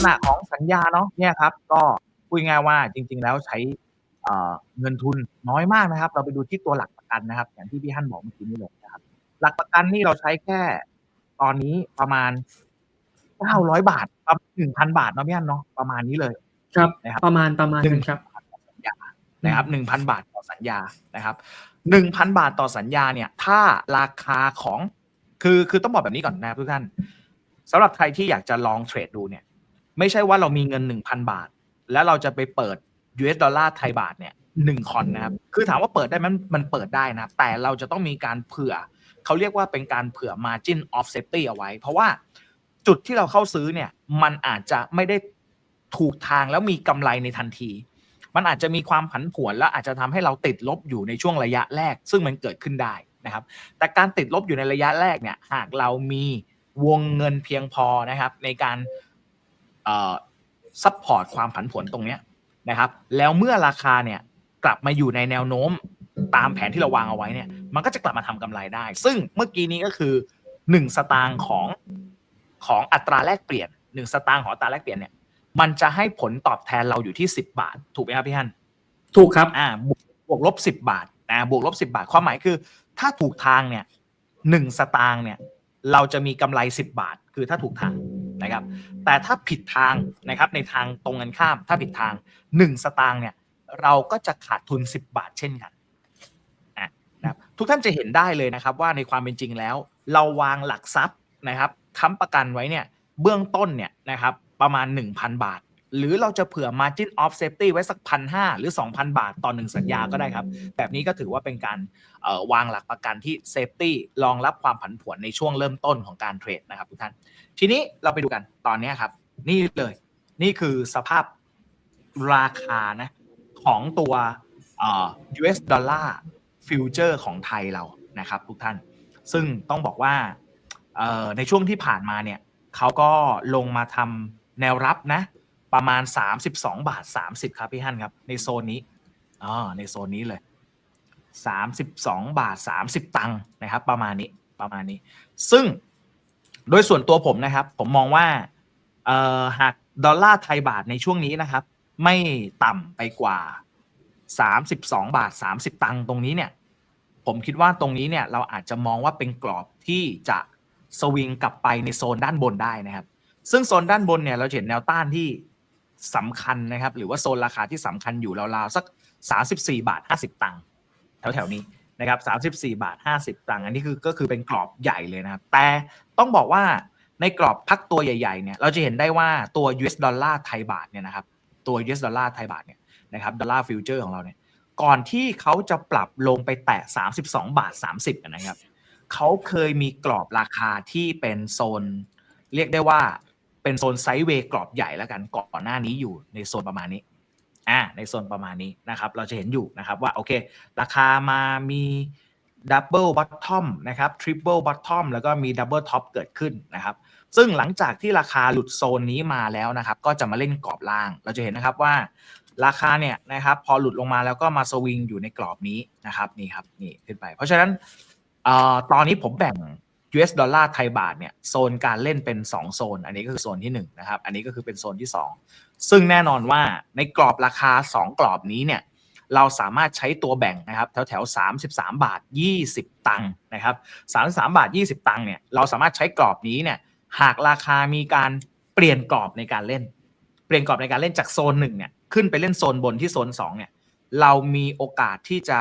ษณะของสัญญาเนาะเนี่ยครับ ก็พูดง่ายๆว่าจริง ๆ แล้วใช้เอ่อเงินทุนน้อยมากนะครับ เราไปดูที่ตัวหลักประกันนะครับ อย่างที่พี่ฮั่นบอกเมื่อกี้นี้เลยนะครับ หลักประกันนี่เราใช้แค่ตอนนี้ประมาณ900บาทประมาณ1,000บาทเนาะพี่ฮั่นเนาะประมาณนี้เลย ครับนะครับประมาณประมาณหนึ่งนั้นครับสัญญานะครับหนึ่งพันบาทต่อสัญญานะครับหนึ่งพันบาทต่อสัญญาเนี่ย ถ้าราคาของคือคือต้องบอกแบบนี้ก่อนนะครับทุกท่านสำหรับใครที่อยากจะลองเทรดดูเนี่ย ไม่ใช่ว่าเรามีเงินหนึ่งพันบาท แล้วเราจะไปเปิด US ดอลลาร์ไทยบาทเนี่ยหนึ่งคอนนะครับ คือถามว่าเปิดได้ไหมมันมันเปิดได้นะ แต่เราจะต้องมีการเผื่อ เขาเรียกว่าเป็นการเผื่อ margin of safety เอาไว้ เพราะว่าจุดที่เราเข้าซื้อเนี่ย มันอาจจะไม่ได้ถูกทางแล้วมีกำไรในทันที มันอาจจะมีความผันผวนและอาจจะทำให้เราติดลบอยู่ในช่วงระยะแรก ซึ่งมันเกิดขึ้นได้นะครับ แต่การติดลบอยู่ในระยะแรกเนี่ย หากเรามีวงเงินเพียงพอนะครับ ในการ ซัพพอร์ตความผันผวนตรงเนี้ยนะครับ แล้วเมื่อราคาเนี่ยกลับมาอยู่ในแนวโน้มตามแผนที่เราวางเอาไว้เนี่ย มันก็จะกลับมาทำกำไรได้ ซึ่งเมื่อกี้นี้ก็คือหนึ่งสตางค์ของของอัตราแลกเปลี่ยนหนึ่งสตางค์ของอัตราแลกเปลี่ยนเนี่ย มันจะให้ผลตอบแทนเราอยู่ที่สิบาท ถูกไหมครับพี่ฮันถูกครับอ่าบวกบวกลบสิบาทอ่าบวกลบสิบาท ความหมายคือ ถ้าถูกทางเนี่ยหนึ่งสตางค์เนี่ย เราจะมีกำไรสิบาท คือถ้าถูกทาง นะครับ แต่ถ้าผิดทางนะครับในทางตรงกันข้าม ถ้าผิดทางหนึ่งสตางค์เนี่ยเราก็จะขาดทุนสิบาทเช่นกันนะครับทุกท่านจะเห็นได้เลยนะครับว่าในความเป็นจริงแล้ว เราวางหลักทรัพย์นะครับค้ำประกันไว้เนี่ยเบื้องต้นเนี่ยนะครับประมาณ 1,000 บาท หรือเราจะเผื่อ margin of safety ไว้สักพันห้าหรือ 2,000 บาทต่อหนึ่งสัญญาก็ได้ครับ แบบนี้ก็ถือว่าเป็นการวางหลักประกันที่ safety รองรับความผันผวนในช่วงเริ่มต้นของการเทรดนะครับทุกท่าน ทีนี้เราไปดูกันตอนนี้ครับ นี่เลย นี่คือสภาพราคานะของตัวอ่อ US ดอลลาร์ฟิวเจอร์ของไทยเรานะครับทุกท่าน ซึ่งต้องบอกว่าในช่วงที่ผ่านมาเนี่ยเขาก็ลงมาทำแนวรับนะ ประมาณ 32 บาท 30 ครับพี่ฮั่นครับ ในโซนนี้อ๋อในโซนนี้เลย 32 บาท 30 ตังค์นะครับ ประมาณนี้ประมาณนี้ ซึ่งโดยส่วนตัวผมนะครับ ผมมองว่าเอ่อหากดอลลาร์ไทยบาทในช่วงนี้นะครับ ไม่ต่ำไปกว่า 32 บาท 30 ตังค์ตรงนี้เนี่ยผมคิดว่าตรงนี้เนี่ยเราอาจจะมองว่าเป็นกรอบที่จะสวิงกลับไปในโซนด้านบนได้นะครับ ซึ่งโซนด้านบนเนี่ยเราเห็นแนวต้านที่ สำคัญนะครับ หรือว่าโซนราคาที่สำคัญอยู่ราวๆสัก 34 บาท 50 ตังค์แถวๆนี้นะครับ 34 บาท 50 ตังค์อันนี้คือก็คือเป็นกรอบใหญ่เลยนะครับ แต่ต้องบอกว่าในกรอบพักตัวใหญ่ๆเนี่ยเราจะเห็นได้ว่าตัว US ดอลลาร์ไทยบาทเนี่ยนะครับตัว US ดอลลาร์ไทยบาทเนี่ยนะครับดอลลาร์ฟิวเจอร์ของเราเนี่ยก่อนที่เขาจะปรับลงไปแตะ 32 บาท 30นะครับเขาเคยมีกรอบราคาที่เป็นโซน เรียกได้ว่า เป็นโซนไซด์เวย์กรอบใหญ่แล้วกันก่อนหน้านี้อยู่ในโซนประมาณนี้อ่าในโซนประมาณนี้นะครับเราจะเห็นอยู่นะครับว่าโอเค ราคามามีดับเบิลบอททอมนะครับทริปเปิลบอททอมแล้วก็มีดับเบิลท็อปเกิดขึ้นนะครับซึ่งหลังจากที่ราคาหลุดโซนนี้มาแล้วนะครับก็จะมาเล่นกรอบล่าง เราจะเห็นนะครับว่าราคาเนี่ยนะครับพอหลุดลงมาแล้วก็มาสวิงอยู่ในกรอบนี้นะครับนี่ครับนี่ขึ้นไป เพราะฉะนั้นออตอนนี้ผมแบ่ง US ดอลลาร์ไทยบาทเนี่ยโซนการเล่นเป็น 2 โซน อันนี้ก็คือโซนที่1นะครับอันนี้ก็คือเป็นโซนที่ 2 ซึ่งแน่นอนว่าในกรอบราคา 2 กรอบนี้เนี่ยเราสามารถใช้ตัวแบ่งนะครับแถวแถว33 บาท 20 ตังค์นะครับ33 บาท 20 ตังค์เนี่ยเราสามารถใช้กรอบนี้เนี่ยหากราคามีการเปลี่ยนกรอบในการเล่น เปลี่ยนกรอบในการเล่นจากโซน1เนี่ยขึ้นไปเล่นโซนบนที่โซน2เนี่ยเรามีโอกาสที่จะ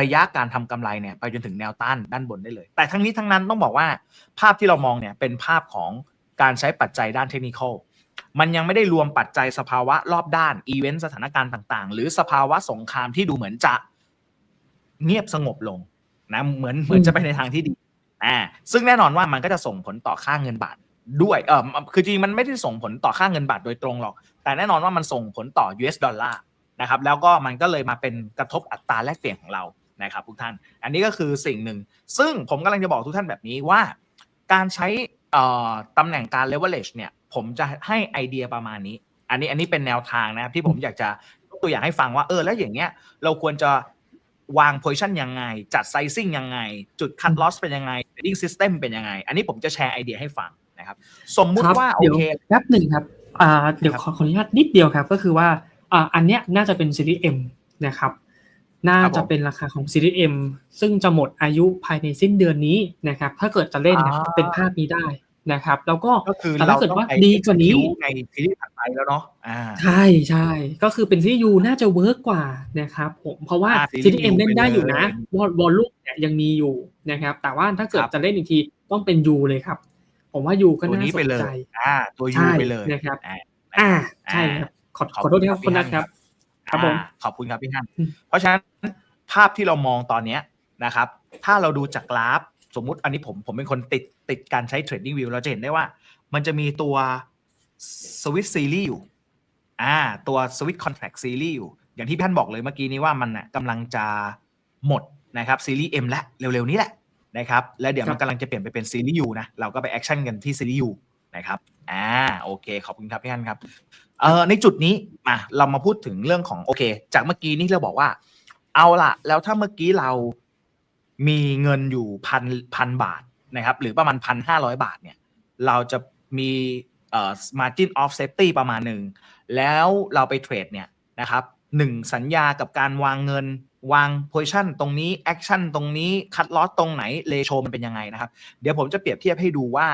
ระยะการทำกำไรเนี่ยไปจนถึงแนวต้านด้านบนได้เลย แต่ทั้งนี้ทั้งนั้นต้องบอกว่าภาพที่เรามองเนี่ยเป็นภาพของการใช้ปัจจัยด้านเทคนิคมันยังไม่ได้รวมปัจจัยสภาวะรอบด้านอีเวนต์สถานการณ์ต่างๆ หรือสภาวะสงครามที่ดูเหมือนจะเงียบสงบลงนะเหมือนเหมือนจะไปในทางที่ดีอ่าซึ่งแน่นอนว่ามันก็จะส่งผลต่อค่าเงินบาทด้วยเออคือจริงมันไม่ได้ส่งผลต่อค่าเงินบาทโดยตรงหรอก แต่แน่นอนว่ามันส่งผลต่อ US ดอลลาร์นะครับแล้วก็มันก็เลยมาเป็นกระทบอัตราแลกเปลี่ยนของเรา นะครับทุกท่าน อันนี้ก็คือสิ่งหนึ่ง ซึ่งผมกำลังจะบอกทุกท่านแบบนี้ว่า การใช้เอ่อตำแหน่งการ leverage เนี่ย ผมจะให้ไอเดียประมาณนี้ อันนี้อันนี้เป็นแนวทางนะครับที่ผมอยากจะยกตัวอย่างให้ฟังว่าเออแล้วอย่างเงี้ยเราควรจะวาง position ยังไง จัด sizing ยังไง จุด cut loss เป็นยังไง trading system เป็นยังไง อันนี้ผมจะแชร์ไอเดียให้ฟังนะครับ สมมุติครับว่าโอเดี๋ยวเคแป๊บหนึ่งครับอ่าเดี๋ยวขอขออนุญาตนิดเดียวครับ ก็คือว่าอ่าอันเนี้ยน่าจะเป็นซีรีส์ M นะครับ น่าครับผมจะเป็นราคาของซีรีส์ M ซึ่งจะหมดอายุภายในสิ้นเดือนนี้นะครับ ถ้าเกิดจะเล่นนะครับอ่าเป็นภาพนี้ได้นะครับ แล้วก็ก็คือแต่เราถ้าเกิดต้องว่าไปดีกว่านี้ execute ในซีรีส์ถัดไปแล้วเนาะอ่าใช่ใช่ก็คือเป็นซีรีส์ยูน่าจะเวิร์กกว่านะครับผมเพราะว่าอ่าซีรีส์ซีรีเอ็ส์ม U เล่นได้อยู่นะไปเลยวอลวอลลุ่มเนี่ยยังมีอยู่นะครับ แต่ว่าถ้าเกิดครับจะเล่นอีกทีต้องเป็นยูเลยครับ ผมว่ายูก็ตัวน่านี้สไปนเลยใจอ่า ตัวยูใช่ไปเลยนะครับ อ่าอ่าใช่ครับขอขอบขอโทษที่ครับคุคุณณครันับทครับ ครับผมขอบคุณครับพี่ฮันเพราะฉะนั้นภาพที่เรามองตอนเนี้ยนะครับ ถ้าเราดูจากกราฟ สมมุติอันนี้ผมผมเป็นคนติดติดการใช้ Trading View เราจะเห็นได้ว่า มันจะมีตัว Swiss Series อยู่อ่าตัว Swiss Contract Series อยู่ อย่างที่พี่ท่านบอกเลยเมื่อกี้นี้ว่ามันน่ะกำลังจะหมดนะครับซีรีส์ M แล้วเร็วๆนี้แหละนะครับ แล้วเดี๋ยวมันกำลังจะเปลี่ยนไปเป็นซีรีส์ U นะ เราก็ไปแอคชั่นกันที่ซีรีส์ U นะครับอ่าโอเค ขอบคุณครับพี่ท่านครับเอ่อในจุดนี้มาเรามาพูดถึงเรื่องของโอเค จากเมื่อกี้นี่เราบอกว่า เอาละแล้วถ้าเมื่อกี้เรามีเงินอยู่พันพันบาทนะครับ หรือประมาณพันห้าร้อยบาทเนี่ย เราจะมีเอ่อ margin of safety ประมาณหนึ่ง แล้วเราไปเทรดเนี่ยนะครับหนึ่งสัญญากับการวางเงินวาง position ตรงนี้ action ตรงนี้ cut loss ตรงไหน ratio มันเป็นยังไงนะครับ เดี๋ยวผมจะเปรียบเทียบให้ดูว่า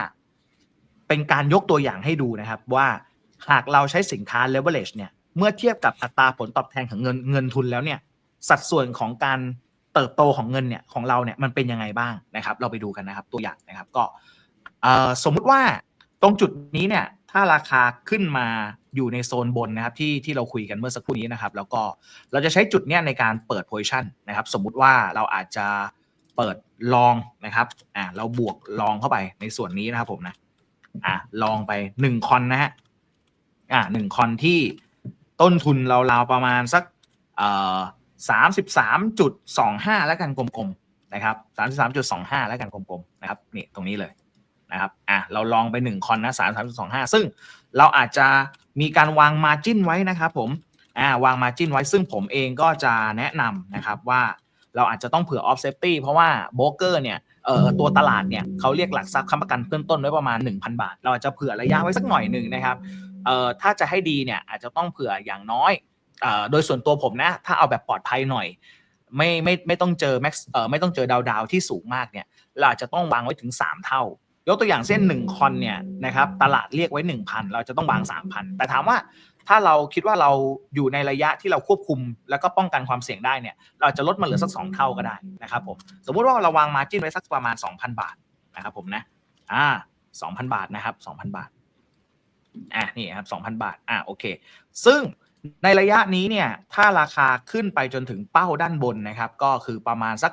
เป็นการยกตัวอย่างให้ดูนะครับว่าหากเราใช้สินค้า leverage เนี่ยเมื่อเทียบกับอัตราผลตอบแทนของเงินเงินทุนแล้วเนี่ยสัดส่วนของการเติบโตของเงินเนี่ยของเราเนี่ยมันเป็นยังไงบ้างนะครับ เราไปดูกันนะครับตัวอย่างนะครับก็สมมุติว่าตรงจุดนี้เนี่ยถ้าราคาขึ้นมาอยู่ในโซนบนนะครับที่ที่เราคุยกันเมื่อสักครู่นี้นะครับ แล้วก็เราจะใช้จุดเนี้ยในการเปิด position นะครับ สมมุติว่าเราอาจจะเปิดลองนะครับอ่าเราบวกลองเข้าไปในส่วนนี้นะครับผมนะ อ่าลองไปหนึ่งคอนนะฮะอ่าหนึ่งคอนที่ต้นทุนเราราวๆประมาณสักเอ่อสามสิบสามจุดสองห้าแล้วกันกลมๆนะครับสามสิบสามจุดสองห้าแล้วกันกลมๆนะครับนี่ตรงนี้เลยนะครับอะเราลองไปหนึ่งคอนนะสามสามจุดสองห้าซึ่งเราอาจจะมีการวางมาจิ้นไว้นะครับผมอ่าวางมาจิ้นไว้ซึ่งผมเองก็จะแนะนำนะครับว่าเราอาจจะต้องเผื่อออฟเซฟตี้เพราะว่าโบรกเกอร์เนี่ยเตัวตลาดเนี่ยเขาเรียกหลักทรัพย์ค้ำประกันเบื้องต้นไว้ประมาณ 1,000 บาท เราอาจจะเผื่อระยะไว้สักหน่อยหนึ่งนะครับเอ่อถ้าจะให้ดีเนี่ยอาจจะต้องเผื่ออย่างน้อยเอ่อโดยส่วนตัวผมนะ ถ้าเอาแบบปลอดภัยหน่อย ไม่ไม่ไม่ต้องเจอแม็กซ์เอ่อไม่ต้องเจอดาวดาวที่สูงมากเนี่ยเราอาจจะต้องวางไว้ถึง 3 เท่า ยกตัวอย่างเส้น 1 คอนเนี่ยนะครับตลาดเรียกไว้ 1,000 เราจะต้องวาง 3,000 แต่ถามว่าถ้าเราคิดว่าเราอยู่ในระยะที่เราควบคุม แล้วก็ป้องกันความเสี่ยงได้เนี่ยเราจะลดมาเหลือสัก 2 เท่าก็ได้นะครับผมสมมุติว่าเราวางมาจิ้นไว้สักประมาณ 2,000 บาทนะครับผมนะอ่า2,000 บาทนะครับ 2,000 บาทอะนี่ครับ2,000 บาทอะโอเค ซึ่งในระยะนี้เนี่ยถ้าราคาขึ้นไปจนถึงเป้าด้านบนนะครับก็คือประมาณสัก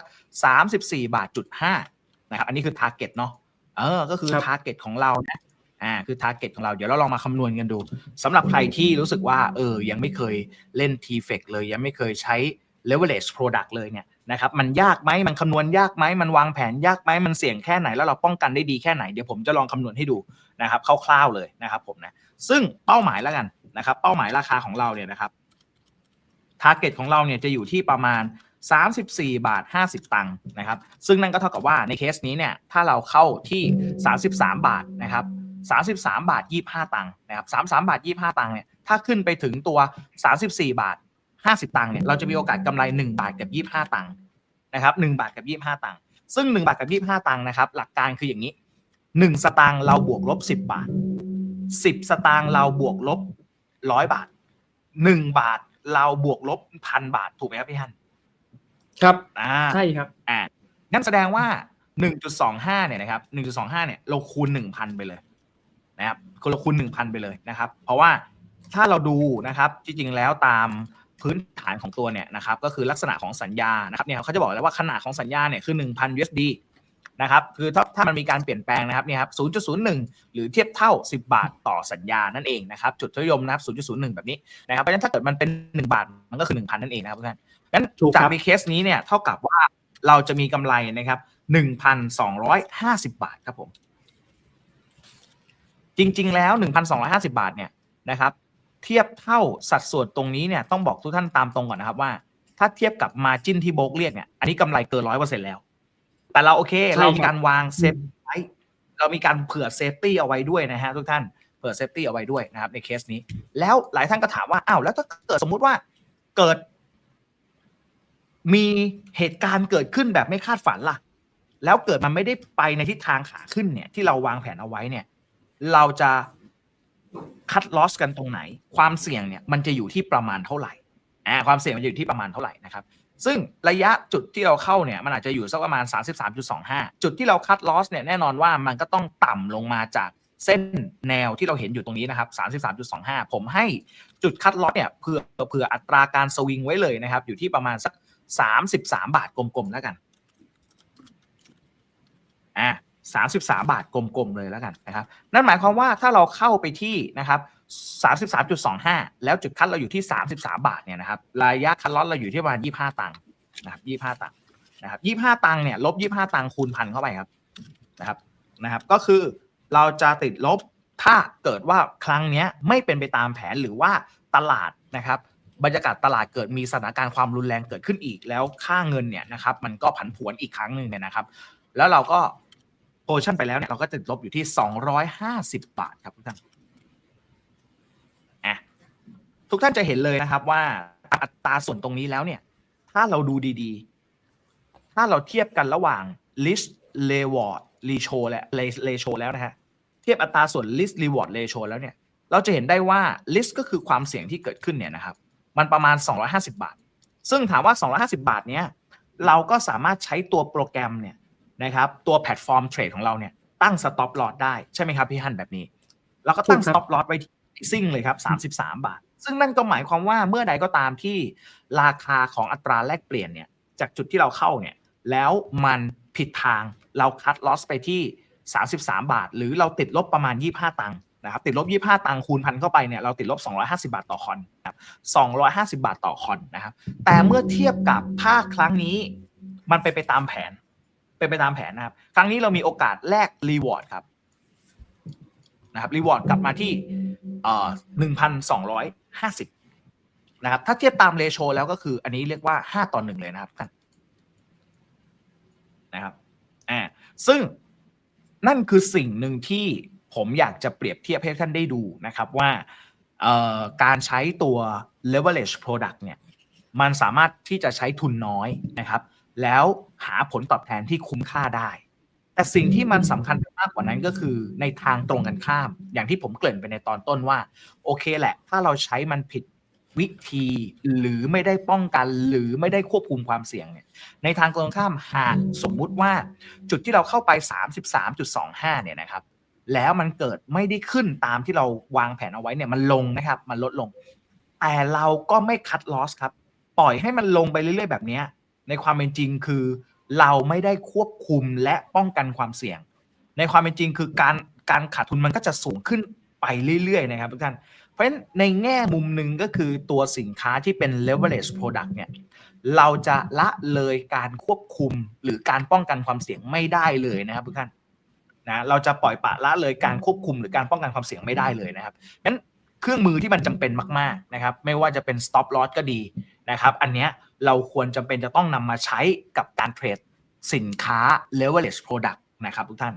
34 บาทจุด5นะครับอันนี้คือ t a r g e t เนาะ เออ ก็คือครับ t a r g e t ของเรานะอ่าคือ t a r g e t ของเราเดี๋ยวเราลองมาคำนวณกันดูสำหรับใครที่รู้สึกว่าเออยังไม่เคยเล่น t f e c เลยยังไม่เคยใช้ leverage product เลยเนี่ยนะครับมันยากไหมมันคำนวณยากไหมมันวางแผนยากไหมมันเสี่ยงแค่ไหนแล้วเราป้องกันได้ดีแค่ไหนเดี๋ยวผมจะลองคำนวณให้ดูนะครับคร่าวๆเลยนะครับผมนะซึ่งเป้าหมายแล้วกันนะครับเป้าหมายราคาของเราเนี่ยนะครับทาร์เก็ตของเราเนี่ยจะอยู่ที่ประมาณ 34 บาท 50 ตังค์นะครับ ซึ่งนั่นก็เท่ากับว่าในเคสนี้เนี่ย ถ้าเราเข้าที่ 33 บาทนะครับ 33 บาท 25 ตังค์นะครับ 33 บาท 25 ตังค์เนี่ย ถ้าขึ้นไปถึงตัว 34 บาท 50 ตังค์เนี่ย เราจะมีโอกาสกำไร 1 บาทกับ 25 ตังค์นะครับ 1 บาทกับ 25 ตังค์ ซึ่ง 1 บาทกับ 25 ตังค์นะครับ หลักการคืออย่างนี้ 1 สตางค์เราบวกลบ 10 บาท 10 สตางค์เราบวกลบ 100 บาท 1 บาทเราบวกลบพันบาท ถูกไหมครับพี่ฮัน ครับอ่าใช่ครับอ่านั่นแสดงว่า1.25เนี่ยนะครับ1.25เนี่ยเราคูณ1,000ไปเลยนะครับคนเราคูณ1,000ไปเลยนะครับ เพราะว่าถ้าเราดูนะครับจริงๆแล้วตามพื้นฐานของตัวเนี่ยนะครับก็คือลักษณะของสัญญานะครับเนี่ยเขาจะบอกแล้วว่าขนาดของสัญญาเนี่ยคือ 1,000 USD นะครับคือถ้าถ้ามันมีการเปลี่ยนแปลงนะครับเนี่ยครับ 0.01 หรือเทียบเท่า 10 บาทต่อสัญญานั่นเองนะครับจุดทศนิยมนะครับ 0.01 แบบนี้นะครับเพราะฉะนั้นถ้าเกิดมันเป็น 1 บาทมันก็คือ 1,000 นั่นเองนะครับทุกท่านงั้นจากครับในเคสนี้เนี่ยเท่ากับว่าเราจะมีกำไรนะครับ 1,250 บาทครับผม จริง ๆ แล้ว 1,250 บาทเนี่ยนะครับ เทียบเท่าสัดส่วนตรงนี้เนี่ยต้องบอกทุกท่านตามตรงก่อนนะครับว่า ถ้าเทียบกับมาจิ้นที่โบกเรียกเนี่ยอันนี้กำไรเกินร้อยเปอร์เซ็นแล้ว แต่เราโอเคใช่ครับเรามีการวางเซฟไว้เรามีการเผื่อเซฟตี้เอาไว้ด้วยนะฮะทุกท่านเปิดเซฟตี้เอาไว้ด้วยนะครับในเคสนี้ แล้วหลายท่านก็ถามว่าอ้าวแล้วถ้าเกิดสมมุติว่าเกิด มีเหตุการณ์เกิดขึ้นแบบไม่คาดฝันล่ะ แล้วเกิดมันไม่ได้ไปในทิศทางขาขึ้นเนี่ย ที่เราวางแผนเอาไว้เนี่ย เราจะคัดลอสกันตรงไหน ความเสี่ยงเนี่ยมันจะอยู่ที่ประมาณเท่าไหร่อ่าความเสี่ยงมันจะอยู่ที่ประมาณเท่าไหร่นะครับ ซึ่งระยะจุดที่เราเข้าเนี่ยมันอาจจะอยู่สักประมาณ 33.25 จุดที่เราคัดลอสเนี่ยแน่นอนว่ามันก็ต้องต่ำลงมาจากเส้นแนวที่เราเห็นอยู่ตรงนี้นะครับ 33.25 ผมให้จุดคัดลอสเนี่ยเผื่อเผื่ออัตราการสวิงไว้เลยนะครับ อยู่ที่ประมาณสัก 33 บาทกลมๆแล้วกัน อะ33 บาทกลมๆเลยแล้วกันนะครับ นั่นหมายความว่าถ้าเราเข้าไปที่นะครับ 33.25 แล้วจุดคัดเราอยู่ที่ 33 บาทเนี่ยนะครับระยะคัดลอสเราอยู่ที่ประมาณ 25 ตังค์นะครับ 25 ตังค์นะครับ 25 ตังค์เนี่ยลบ 25 ตังค์คูณพันเข้าไปครับนะครับนะครับ ก็คือเราจะติดลบถ้าเกิดว่าครั้งนี้ไม่เป็นไปตามแผนหรือว่าตลาดนะครับบรรยากาศตลาดเกิดมีสถานการณ์ความรุนแรงเกิดขึ้นอีก แล้วค่าเงินเนี่ยนะครับมันก็ผันผวนอีกครั้งหนึ่งเนี่ยนะครับ แล้วเราก็โพชั่นไปแล้วเนี่ยเราก็ติดลบอยู่ที่ 250 บาทครับทุกท่าน ทุกท่านจะเห็นเลยนะครับว่าอัตราส่วนตรงนี้แล้วเนี่ย ถ้าเราดูดีๆ ถ้าเราเทียบกันระหว่าง list reward ratio และ ratio แล้วนะฮะ เทียบอัตราส่วน list reward ratio แล้วเนี่ย เราจะเห็นได้ว่า list ก็คือความเสี่ยงที่เกิดขึ้นเนี่ยนะครับ มันประมาณ 250 บาท ซึ่งถามว่า 250 บาทเนี้ย เราก็สามารถใช้ตัวโปรแกรมเนี่ยนะครับตัวแพลตฟอร์มเทรดของเราเนี่ยตั้ง stop loss ได้ใช่ไหมครับพี่ฮันแบบนี้เราก็ตั้งถูกครับ stop loss ไว้ที่ซิ่งเลยครับ 33 บาท ซึ่งนั่นก็หมายความว่าเมื่อใดก็ตามที่ราคาของอัตราแลกเปลี่ยนเนี่ยจากจุดที่เราเข้าเนี่ยแล้วมันผิดทางเราคัด loss ไปที่ 33 บาท หรือเราติดลบประมาณ 25 ตังค์นะครับติดลบ 25 ตังค์คูณพันเข้าไปเนี่ยเราติดลบ 250 บาทต่อคอนนะครับ250 บาทต่อคอนนะครับแต่เมื่อเทียบกับถ้าครั้งนี้มันไปไปตามแผนเป็นไปตามแผนนะครับ ครั้งนี้เรามีโอกาสแลกรีวอร์ดครับนะครับรีวอร์ดกลับมาที่เอ่อหนึ่งพันสองร้อย ห้าสิบนะครับถ้าเทียบตามเรโชแล้วก็คืออันนี้เรียกว่าห้าต่อหนึ่งเลยนะครับนนะครับอ่าซึ่งนั่นคือสิ่งหนึ่งที่ผมอยากจะเปรียบเทียบให้ท่านได้ดูนะครับว่าเอ่อการใช้ตัว leverage product เนี่ยมันสามารถที่จะใช้ทุนน้อยนะครับ แล้วหาผลตอบแทนที่คุ้มค่าได้ แต่สิ่งที่มันสำคัญมากกว่านั้นก็คือในทางตรงกันข้าม อย่างที่ผมเกริ่นไปในตอนต้นว่า โอเคแหละ ถ้าเราใช้มันผิดวิธีหรือไม่ได้ป้องกันหรือไม่ได้ควบคุมความเสี่ยงเนี่ยในทางตรงกันข้ามหากสมมุติว่าจุดที่เราเข้าไป 33.25 เนี่ยนะครับ แล้วมันเกิดไม่ได้ขึ้นตามที่เราวางแผนเอาไว้เนี่ยมันลงนะครับ มันลดลง แต่เราก็ไม่คัดลอสครับ ปล่อยให้มันลงไปเรื่อยๆ แบบนี้ในความเป็นจริงคือ เราไม่ได้ควบคุมและป้องกันความเสี่ยง ในความเป็นจริงคือการการขาดทุนมันก็จะสูงขึ้นไปเรื่อยๆนะครับทุกท่าน เพราะฉะนั้นในแง่มุมหนึ่งก็คือตัวสินค้าที่เป็น leverage product เนี่ยเราจะละเลยการควบคุมหรือการป้องกันความเสี่ยงไม่ได้เลยนะครับทุกท่านนะเราจะปล่อยปละละเลยการควบคุมหรือการป้องกันความเสี่ยงไม่ได้เลยนะครับงั้น เครื่องมือที่มันจำเป็นมากๆนะครับไม่ว่าจะเป็น stop loss ก็ดีนะครับอันเนี้ยเราควรจำเป็นจะต้องนำมาใช้กับการเทรดสินค้า leverage product นะครับทุกท่าน